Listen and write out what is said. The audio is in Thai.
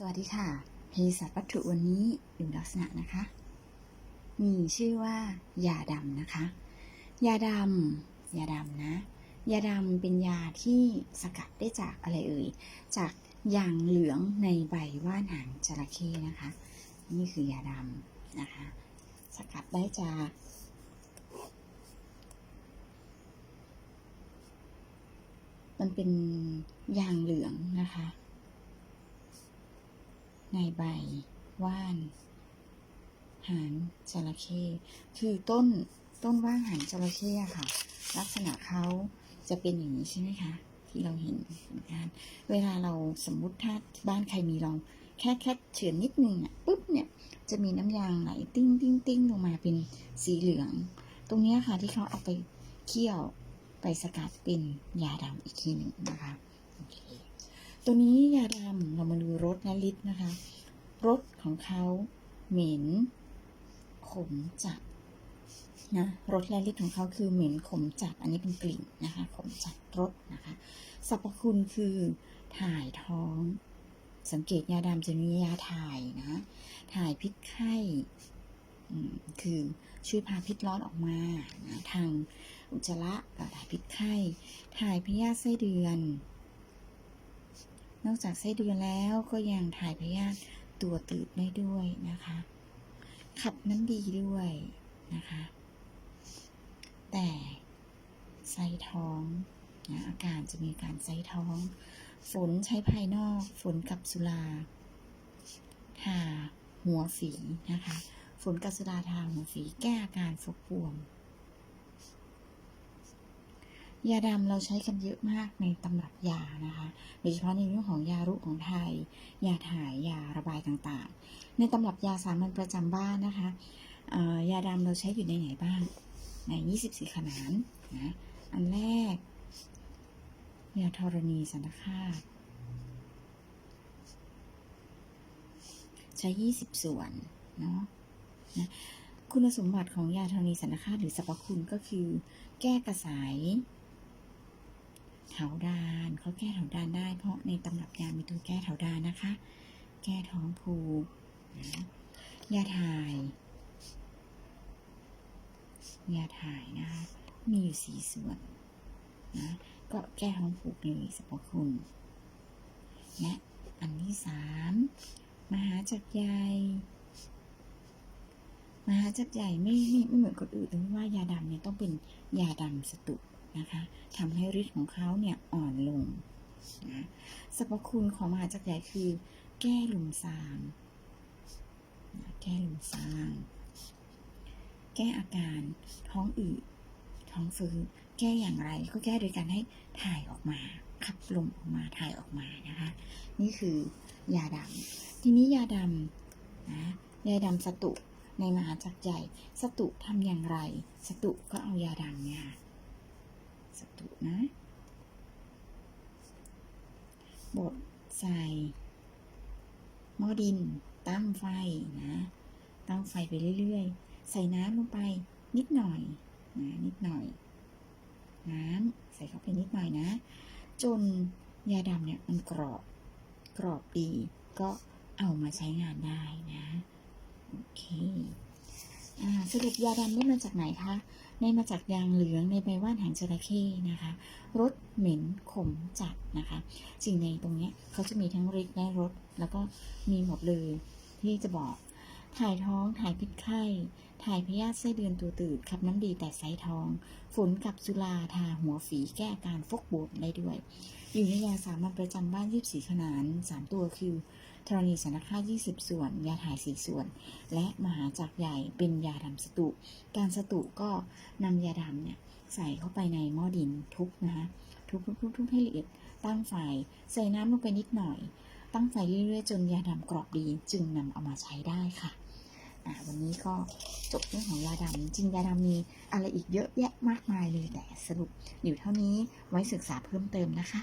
สวัสดีค่ะเภสัชวัตถุวันนี้ดูลักษณะนะคะ มีชื่อว่ายาดำนะคะ ยาดำยาดำนะ ยาดำเป็นยาที่สกัดได้จากอะไรเอ่ย จากยางเหลืองในใบว่านหางจระเข้นะคะ นี่คือยาดำนะคะ สกัดได้จากมันเป็นยางเหลืองนะคะ ในใบว่าน หางจระเข้คือต้นต้นว่านหางจระเข้ค่ะ ลักษณะเขาจะเป็นอย่างนี้ใช่ไหมคะ ที่เราเห็นเหมือนกันเวลาเราสมมุติถ้าบ้านใครมีลองแค่แค่เฉือนนิดนึงอะปุ๊บเนี่ยจะมีน้ำยางไหลติ้งติ้งติ้งลงมาเป็นสีเหลือง ตรงนี้ค่ะที่เขาเอาไปเคี่ยวไปสกัดเป็นยาดำอีกทีหนึ่งนะคะโอเค ตัวนี้ยาดำเรามาดูรสและฤทธิ์นะคะ รสของเขาเหม็น ขมจัดนะรสและฤทธิ์ของเขาคือเหม็นขมจัด อันนี้เป็นกลิ่นนะคะ ขมจัดรสนะคะสรรพคุณคือถ่ายท้อง สังเกตยาดำจะมียาถ่ายนะ ถ่ายพิษไข้คือช่วยพาพิษร้อนออกมานะทางอุจจาระถ่ายพิษไข้ ถ่ายพยาธิไส้เดือน นอกจากไส้เดือนแล้วก็ยังถ่ายพยาธิตัวตืดได้ด้วยนะคะ ขับน้ำดีด้วยนะคะ แต่ไส้ท้องนะอาการจะมีการไส้ท้อง ฝนใช้ภายนอกฝนกับสุราทาหัวฝีนะคะ ฝนกับสุราทาหัวฝีแก้อาการฟกบวม ยาดำเราใช้กันเยอะมากในตำรับยานะคะ โดยเฉพาะในเรื่องของยารุของไทย ยาถ่ายยาระบายต่างๆ ในตำรับยาสามัญประจำบ้านนะคะยาดำเราใช้อยู่ในไหนบ้าง ใน 24 ขนานนะอันแรกยาธรณีสันตคาตใช้ 20 ส่วนเนาะนะคุณสมบัติของยาธรณีสันตคาตหรือสรรพคุณก็คือ แก้กระสาย เถาดานเขาแก้เถาดานได้ เพราะในตำรับยามีตัวแก้เถาดานนะคะ แก้ท้องผูกยาถ่ายยาถ่ายนะคะมีอยู่สี่ส่วนนะก็แก้ท้องผูกเลยสรรพคุณ และอันที่สามมหาจักรใหญ่มหาจักรใหญ่ไม่ไม่ไม่เหมือนคนอื่นตรงที่ว่ายาดำเนี่ยต้องเป็นยาดำสตุ นะคะทำให้ฤทธิ์ของเขาเนี่ยอ่อนลงนะสรรพคุณของมหาจักรใหญ่คือ แก้หลุมซางนะแก้หลุมซาง แก้อาการท้องอืดท้องฟื้นแก้อย่างไรก็แก้โดยการให้ถ่ายออกมาขับลมออกมาถ่ายออกมานะคะ นี่คือยาดำทีนี้ยาดำนะยาดำสตุในมหาจักรใหญ่ สตุทำอย่างไร สตุก็เอายาดำเนี่ยค่ะ สตุนะ บดใส่หม้อดิน ตั้งไฟนะ ตั้งไฟไปเรื่อยๆ ใส่น้ำลงไปนิดหน่อยนะนิดหน่อย น้ำใส่เข้าไปนิดหน่อยนะ จนยาดำเนี่ยมันกรอบ กรอบดี ก็เอามาใช้งานได้นะ โอเค สรุปยาดำได้มาจากไหนคะได้มาจากยางเหลืองในใบว่านหางจระเข้นะคะรสเหม็นขมจัดนะคะสิ่งในตรงเนี้ยเขาจะมีทั้งฤทธิ์และรสแล้วก็มีหมดเลยที่จะบอก ถ่ายท้องถ่ายพิษไข้ ถ่ายพยาธิไส้เดือนตัวตืดขับน้ำดีแต่ไซท้อง ฝนกับสุราทาหัวฝีแก้อาการฟกบวมได้ด้วย อยู่ในยาสามัญประจำบ้าน24ขนาน3ตัวคือ ธรณีสันคาต20 ส่วน ยาถ่าย 4 ส่วน และมหาจักรใหญ่เป็นยาดำสตุ การสตุก็นำยาดำเนี่ยใส่เข้าไปในหม้อดินทุบนะคะทุบทุบทุบทุบให้ละเอียดตั้งไฟใส่น้ำลงไปนิดหน่อย ตั้งไฟเรื่อยๆ จนยาดำกรอบดีจึงนำเอามาใช้ได้ค่ะอ่าวันนี้ก็จบเรื่องของยาดำจริงยาดำมีอะไรอีกเยอะแยะมากมายเลยแต่สรุปอยู่เท่านี้ไว้ศึกษาเพิ่มเติมนะคะ